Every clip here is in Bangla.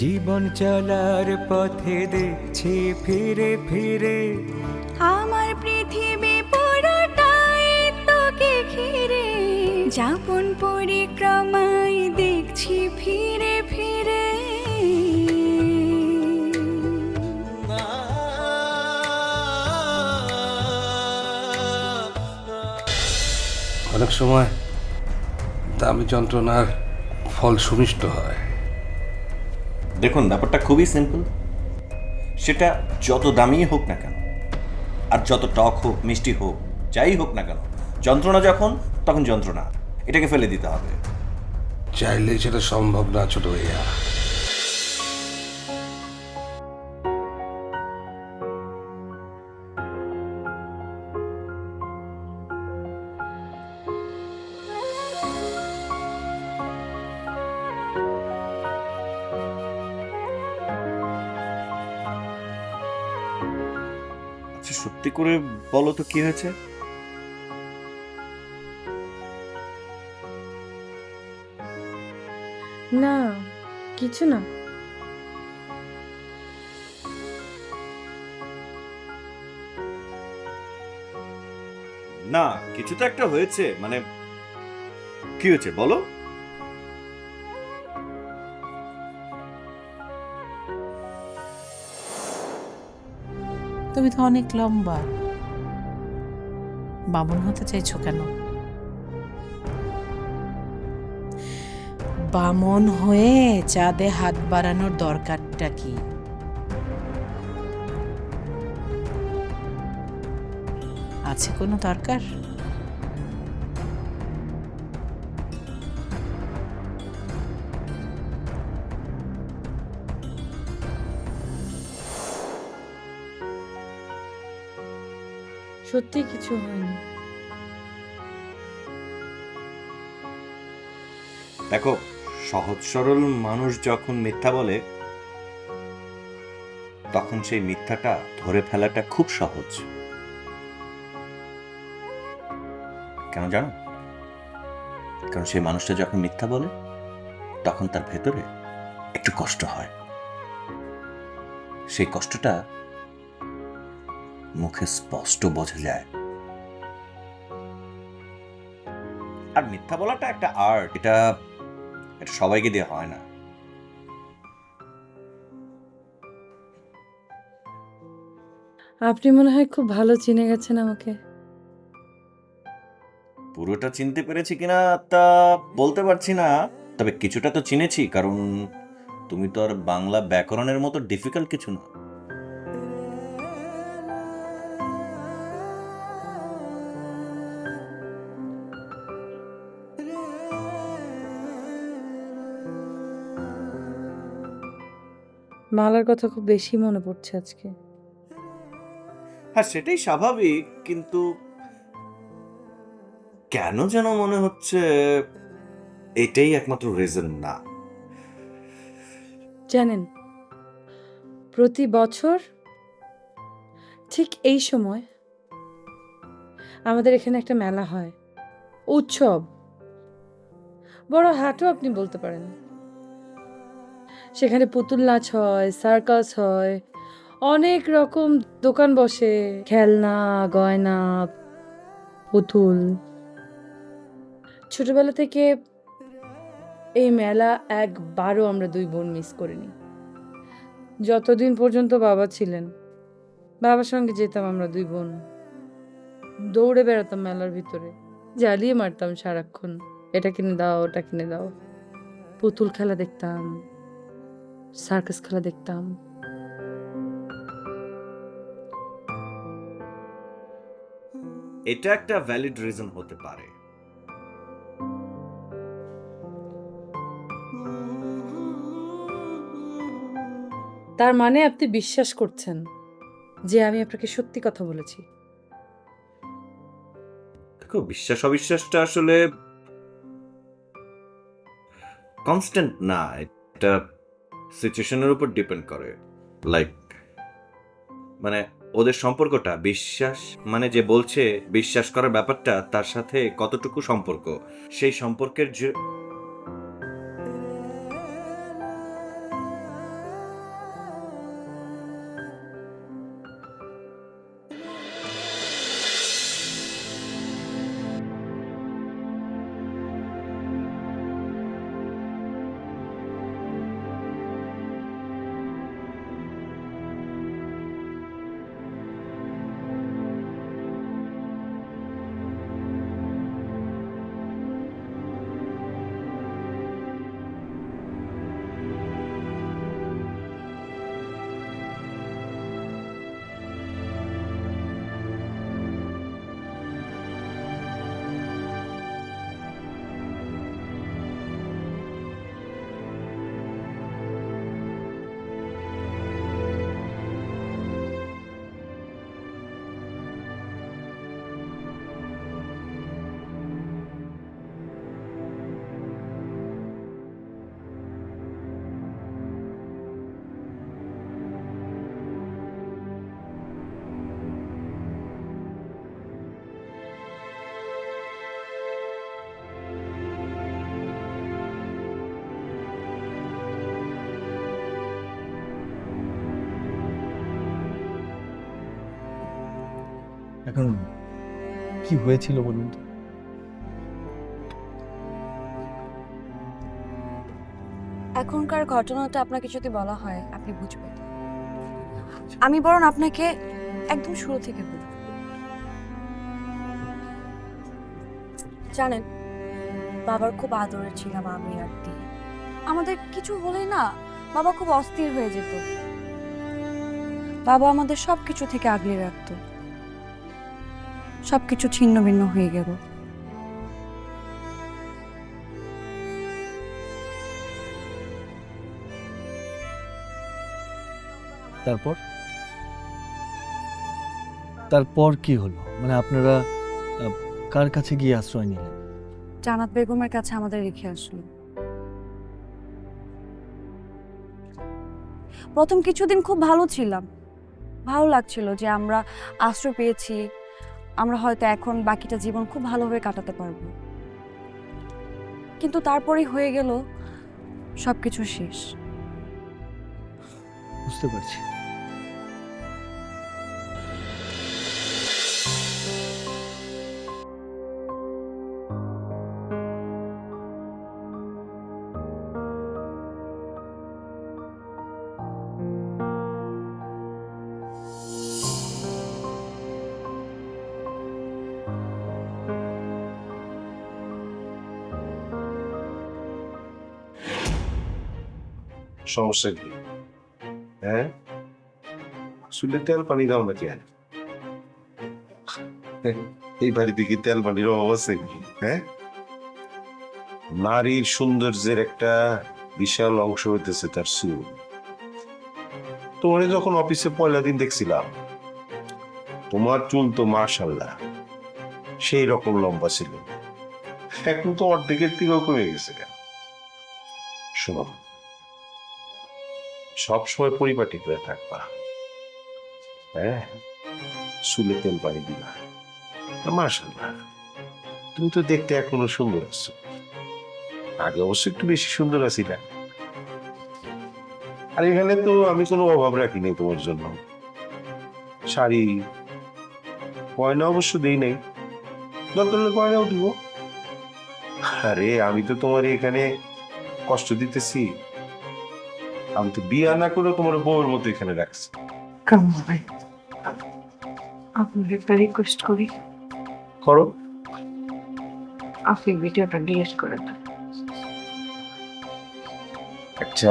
জীবন চলার পথে দেখছি ফিরে ফিরে। আমার পৃথিবী পুরোটাই তোকে ঘিরে। যাপন পরিক্রমায় দেখছি ফিরে ফিরে। অনেক সময় দামি যন্ত্রণার ফল সুমিষ্ট হয়। দেখুন, ব্যাপারটা খুবই সিম্পল সেটা যত দামি হোক না কেন, আর যত টক হোক, মিষ্টি হোক, যাই হোক না কেন, যন্ত্রণা যখন, তখন যন্ত্রণা। এটাকে ফেলে দিতে হবে। চাইলে সেটা সম্ভব না, ছোট ভাইয়া। বলো তো কি হয়েছে? না কিছু না। না কিছু তো একটা হয়েছে মানে কি হয়েছে বলো? তুমি তো অনেক লম্বা। বামন হতে চাইছো কেন? বামন হয়ে চাঁদে হাত বাড়ানোর দরকারটা কি? আছে কোনো দরকার? সত্যি কিছু হয়নি। দেখো, সহজ সরল মানুষ যখন মিথ্যা বলে, তখন সেই মিথ্যাটা ধরে ফেলাটা খুব সহজ। কেন জানো? কারণ সেই মানুষটা যখন মিথ্যা বলে, তখন তার ভেতরে একটু কষ্ট হয়। সেই কষ্টটা মুখে স্পষ্ট বোঝা যায়। আর মিথ্যা বলাটা একটা আর্ট এটা এটা সবাইকে দিয়ে হয় না। আপনি মনে হয় খুব ভালো চিনে গেছেন আমাকে। পুরোটা চিনতে পেরেছি কিনা তা বলতে পারছি না তবে কিছুটা তো চিনেছি কারণ তুমি তো আর বাংলা ব্যাকরণের মতো ডিফিকাল্ট কিছু না। মালার কথা খুব বেশি মনে পড়ছে আজকে। হ্যাঁ সেটাই স্বাভাবিক কিন্তু কেন যেন মনে হচ্ছে এটাই একমাত্র রিজন না। জানেন প্রতি বছর ঠিক এই সময় আমাদের এখানে একটা মেলা হয় উৎসব। বড় হাটও আপনি বলতে পারেন। সেখানে পুতুল নাচ হয় সার্কাস হয়, অনেক রকম দোকান বসে, খেলনা, গয়না, পুতুল। ছোটবেলা থেকে এই মেলা একবারও আমরা দুই বোন মিস করিনি। যতদিন পর্যন্ত বাবা ছিলেন, বাবার সঙ্গে যেতাম আমরা দুই বোন। দৌড়ে বেড়াতাম মেলার ভিতরে, জ্বালিয়ে মারতাম সারাক্ষণ, এটা কিনে দাও, ওটা কিনে দাও। পুতুল খেলা দেখতাম। সার্কাস খেলা দেখতাম। এটা একটা ভ্যালিড রিজন হতে পারে। তার মানে আপনি বিশ্বাস করছেন যে আমি আপনাকে সত্যি কথা বলেছি। দেখো বিশ্বাস অবিশ্বাসটা আসলে কনস্ট্যান্ট না এটা সিচুয়েশনের উপর ডিপেন্ড করে। লাইক মানে ওদের সম্পর্কটা, বিশ্বাস মানে যে বলছে, বিশ্বাস করার ব্যাপারটা, তার সাথে কতটুকু সম্পর্ক, সেই সম্পর্কের এখন কি হয়েছিল বলুন তো? এখনকার ঘটনাটা আপনাকে যদি বলা হয়, আপনি বুঝবেন। আমি বরং আপনাকে একদম শুরু থেকে বলি। জানেন, বাবার খুব আদরের ছিলাম আমি আর দি। আমাদের কিছু হলেই না, বাবা খুব অস্থির হয়ে যেত। বাবা আমাদের সব কিছু থেকে আগলে রাখতো। সব কিছু ছিন্ন ভিন্ন হয়ে গেল। তারপর? তারপর কি হলো? মানে আপনারা আহ, কার কাছে গিয়ে আশ্রয় নিলেন? জানাত বেগমের কাছে আমাদের রেখে আসলো। প্রথম কিছুদিন খুব ভালো ছিলাম। ভালো লাগছিল যে আমরা আশ্রয় পেয়েছি আমরা হয়তো এখন বাকিটা জীবন খুব ভালোভাবে কাটাতে পারব। কিন্তু তারপরেই হয়ে গেল সবকিছু শেষ। বুঝতে পারছি। সমস্যা কি? হ্যাঁ? এই তেল হ্যাঁ? নারীর সৌন্দর্যের একটা বিশাল অংশ হইতেছে তার চুল। তোমার যখন অফিসে পয়লা দিন দেখছিলাম, তোমার চুল তো মাশাল্লাহ সেই রকম লম্বা ছিল। এখন তো অর্ধেকের থেকেও কমে গেছে। কেন শোনো সবসময় পরিপাটি করে থাকবা। হ্যাঁ? চুলে তেল পানি দিবা। মাশাল্লাহ তুমি তো দেখতে এখনও সুন্দর আছো। আগে অবশ্য একটু বেশি সুন্দর আছিলা। আর এখানে তো আমি কোনো অভাব রাখিনি তোমার জন্য। শাড়ি, গয়না অবশ্য দেই নাই। দরকার হলে গয়নাও দিব। আরে, আমি তো তোমার এখানে কষ্ট দিতেছি। আমি তো বিয়া না করে তোমার বউয়ের মতো এখানে রাখছি। কামাই আপনার একটা রিকোয়েস্ট করি। করো। আপনি ভিডিওটা ডিলিট করে দেন। আচ্ছা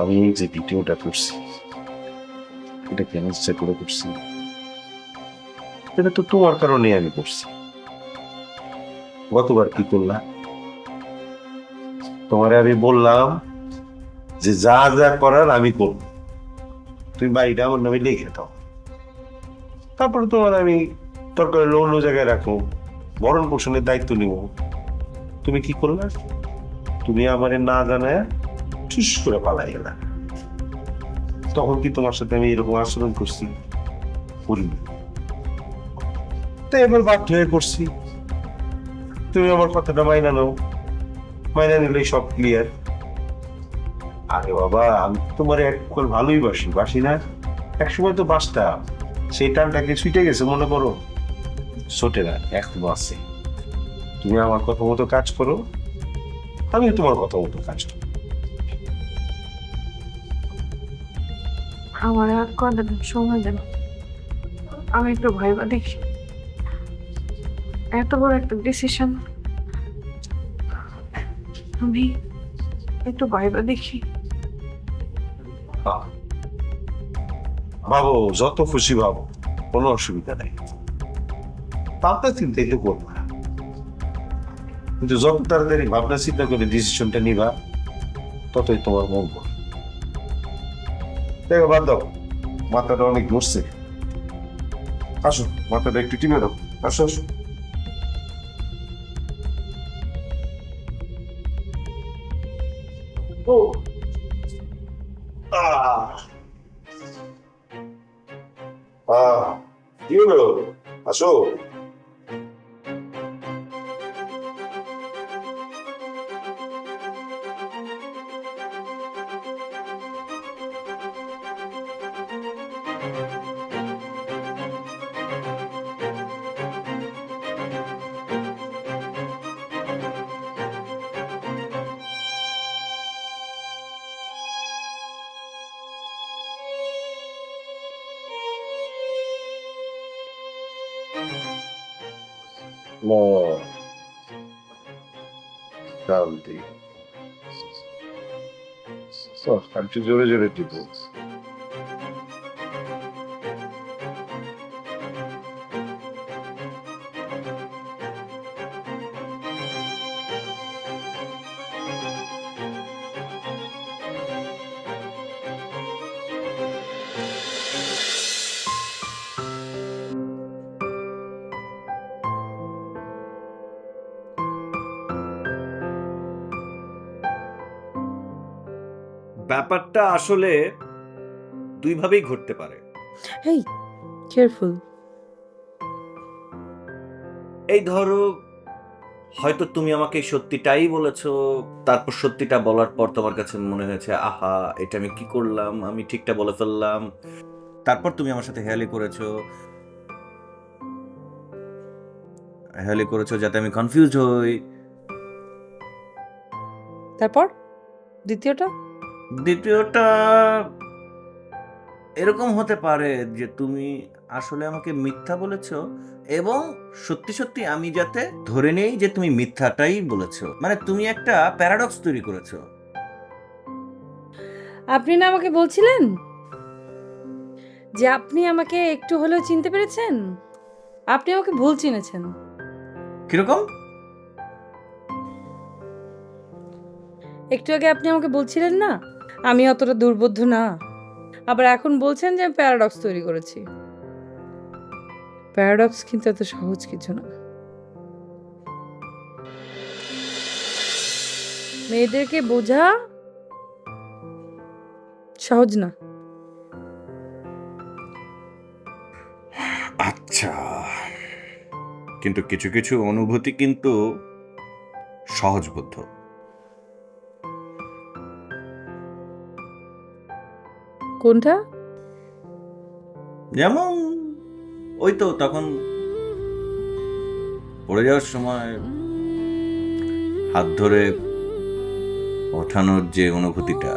আমি যে ভিডিওটা করছি এটা কেন ইচ্ছা করে করছি? এটা তো তোমার কারণে আমি করছি। গতবার কি করলাম তোমারে আমি বললাম যে যা যা করার আমি করব। তুমি বাড়িটা আমার নামে লিখে দাও। তারপরে তোমার আমি দরকার অন্য জায়গায় রাখো ভরণ পোষণের দায়িত্ব নিব। তুমি কি করলে? তুমি আমারে না জানায় চুস করে পালাই গেলা। তখন কি তোমার সাথে আমি এরকম আচরণ করছি? করিনি তাই এবার বাধ্য হয়ে করছি। তুমি আমার কথাটা মাইনা নাও। মাইনা নিলেই সব ক্লিয়ার আরে বাবা, আমি তোমার এক ভালোই বাসি বাসি না? এক সময় তো বাসতাম। সেই টানটাকে ছুটে গেছে, মনে করো। ছোটে না, এখনও আছে। তুমি আমার কথা মতো কাজ করো। আমিও তোমার কথা মতো কাজ করো। আমার আর কয়টা দিন সময় দেন। আমি একটু ভাইবা দেখি। এত বড় একটা ডিসিশন আমি একটু ভাইবা দেখি। ভাবো, যত খুশি ভাবো, কোনো অসুবিধা নেই। ভাবনা চিন্তা তো করব না কিন্তু যত তাড়াতাড়ি ভাবনা চিন্তা করে ডিসিশনটা নিবা, ততই তোমার মঙ্গল। দেখো দাও। মাথাটা অনেক ঘুরছে আসো, মাথাটা একটু টিপে দাও। আসো আসো। No. শান্তি ও একটু জোরে জোরে টিপো ব্যাপারটা আসলে দুইভাবেই ঘটতে পারে। হেই কেয়ারফুল এই ধরো হয়তো তুমি আমাকে সত্যিটাই বলেছ তারপর সত্যিটা বলার পর তোমার কাছে মনে হয়েছে আহা এটা আমি কি করলাম? আমি ঠিকটা বলে ফেললাম। তারপর তুমি আমার সাথে হেয়ালি করেছ। হেয়ালি করেছ যাতে আমি কনফিউজ হই। তারপর? দ্বিতীয়টা? দ্বিতীয়টা এরকম হতে পারে যে তুমি আসলে আমাকে মিথ্যা বলেছ এবং সত্যি সত্যি আমি যাতে ধরে নেই যে তুমি মিথ্যাটাই বলেছ। মানে তুমি একটা প্যারাডক্স তৈরি করেছ। আপনি না আমাকে বলছিলেন যে আপনি আমাকে একটু হলেও চিনতে পেরেছেন? আপনি আমাকে ভুল চিনেছেন। কীরকম? একটু আগে আপনি আমাকে বলছিলেন না আমি অতটা দুর্বোধ্য না। আবার এখন বলছেন যে আমি প্যারাডক্স তৈরি করেছি। প্যারাডক্স কিন্তু এত সহজ কিছু না। মেয়েদেরকে বোঝা সহজ না। আচ্ছা। কিন্তু কিছু কিছু অনুভূতি কিন্তু সহজবোধ্য। কোনটা? যেমন ওই তো তখন পড়ে যাওয়ার সময় হাত ধরে ওঠানোর যে অনুভূতিটা।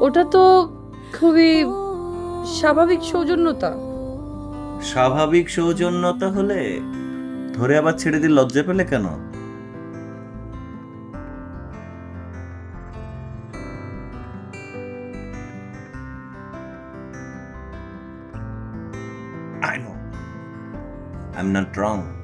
ওটা তো খুবই স্বাভাবিক সৌজন্যতা। স্বাভাবিক সৌজন্যতা হলে ধরে আবার ছেড়ে দিয়ে লজ্জা পেলে কেন? I know. I'm not wrong.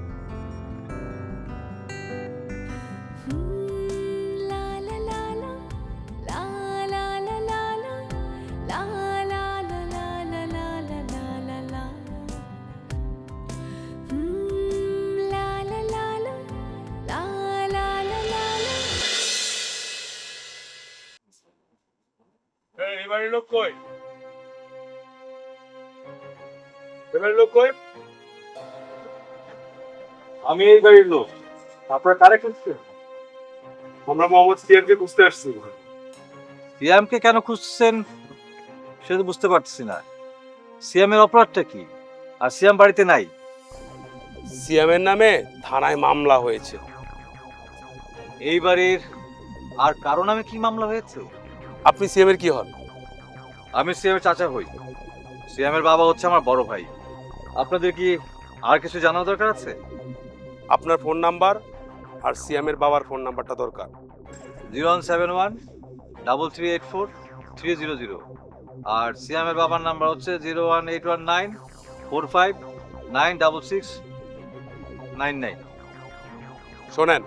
আমি এই বাড়ির লোক। আপনারা কারে খুঁজছেন? আমরা মোহাম্মদ সিয়ারকে খুঁজতে আসছি। সিয়ামকে কেন খুঁজছেন? সেটা বুঝতে পারতেছি না। সিয়ামের অপরাধটা কি? আর সিয়াম বাড়িতে নাই? সিএমের নামে থানায় মামলা হয়েছে। এই বাড়ির আর কারও নামে কি মামলা হয়েছে? আপনি সিএমের কি হন? আমি সিয়ামের চাচা হই। সিয়ামের বাবা হচ্ছে আমার বড় ভাই। আপনাদের কি আর কিছু জানার দরকার আছে? আপনার ফোন নাম্বার আর সিএমের বাবার ফোন নাম্বারটা দরকার। Zero one seven one double three eight four three zero zero. আর সিয়ামের বাবার নাম্বার হচ্ছে zero one eight one nine four five nine double six nine nine. শোনেন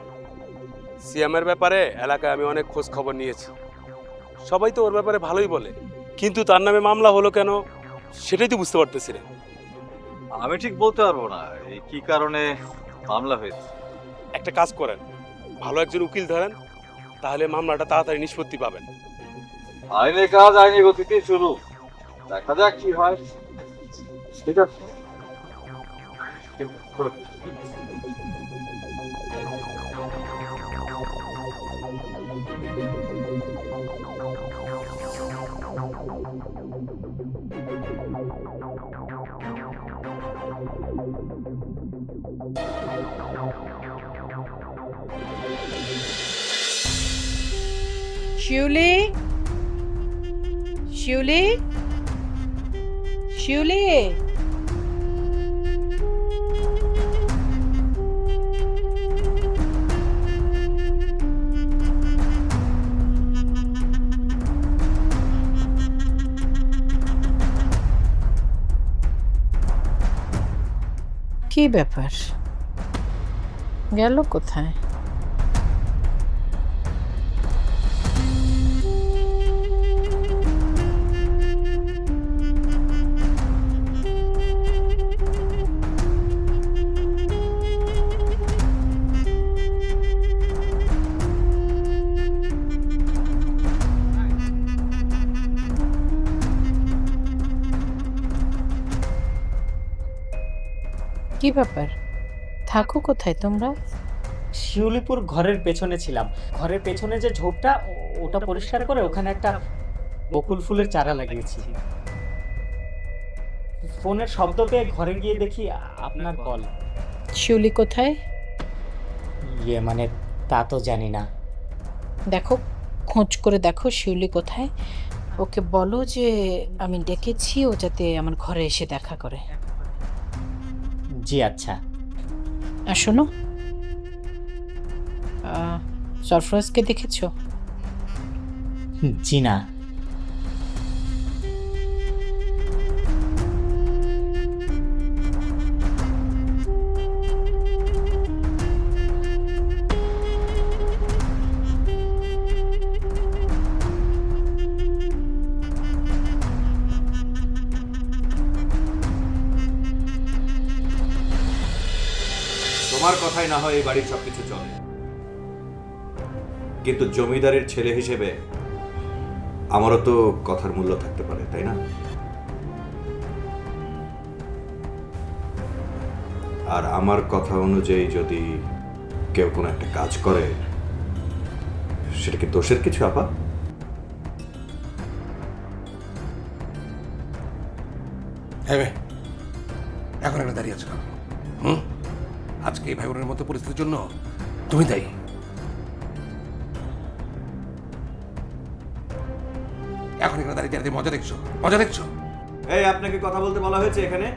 সিএমের ব্যাপারে এলাকায় আমি অনেক খোঁজ খবর নিয়েছি। সবাই তো ওর ব্যাপারে ভালোই বলে কিন্তু তার নামে মামলা হলো কেন সেটাই তো বুঝতে পারতেছি না। আমি ঠিক বলতে পারব না এই কি কারণে মামলা হয়েছে। একটা কাজ করেন। ভালো একজন উকিল ধরেন তাহলে মামলাটা তাড়াতাড়ি নিষ্পত্তি পাবেন। আইনের কাজ আইনি গতিতে শুরু। দেখা যাক কি হয়। ঠিক আছে। শিউলি শিউলি শিউলি কি ব্যাপার গেল কোথায় কি ব্যাপার? থাকো কোথায় তোমরা? শিউলিপুর ঘরের পেছনে ছিলাম। ঘরের পেছনে যে ঝোপটা ওটা পরিষ্কার করে ওখানে একটা বকুল ফুলের চারা লাগিয়েছি। ফোনের শব্দ পেয়ে ঘরে গিয়ে দেখি আপনার কল। শিউলি কোথায়? ইয়ে মানে তা তো জানি না। দেখো খোঁজ করে দেখো শিউলি কোথায়। ওকে বলো যে আমি ডেকেছি ও যাতে আমার ঘরে এসে দেখা করে। জি আচ্ছা। আর শোনো সরফরাজকে দেখেছ? জি না কথাই না হয় এই বাড়ির সবকিছু চলে কিন্তু জমিদারের ছেলে হিসেবে আমারও তো কথার মূল্য থাকতে পারে, তাই না? আর আমার কথা অনুযায়ী যদি কেউ কোনো একটা কাজ করে, সেটা কি দোষের কিছু, আপা? হ্যাঁ এখন একটা দাঁড়িয়ে আছো, হুম? আজকে এই ভাই বোনের মতো পরিস্থিতির জন্য তুমি দায়ী। এখন এখানে দাঁড়িয়ে দাঁড়িয়ে মজা দেখছ মজা দেখছ। এই, আপনাকে কথা বলতে বলা হয়েছে এখানে?